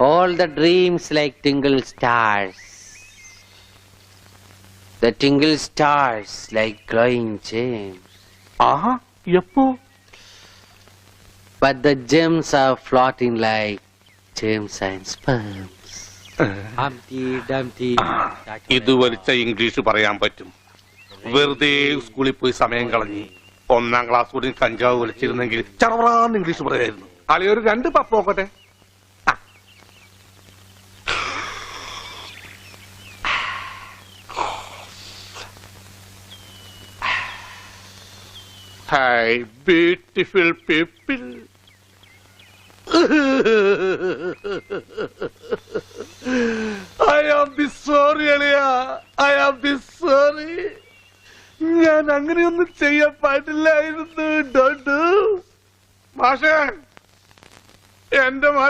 All the dreams like tingle stars. The tingle stars like glowing gems. Ah, Yappo. But the gems are floating like gems and sperms. ഇത് വലിച്ച English പറയാൻ പറ്റും വെറുതെ സ്കൂളിൽ പോയി സമയം കളഞ്ഞ് ഒന്നാം ക്ലാസ് കൂടി കഞ്ചാവ് വലിച്ചിരുന്നെങ്കിൽ ചറവറാന്ന് ഇംഗ്ലീഷ് പറയായിരുന്നു അളിയൊരു രണ്ട് പപ്പ് നോക്കട്ടെ Hi, beautiful people. I am be sorry അളിയ ഐ ആം ബി സോറി ഞാൻ അങ്ങനെയൊന്നും ചെയ്യാൻ പാടില്ലായിരുന്നു ഡോട്ട് മാഷേ എന്റെ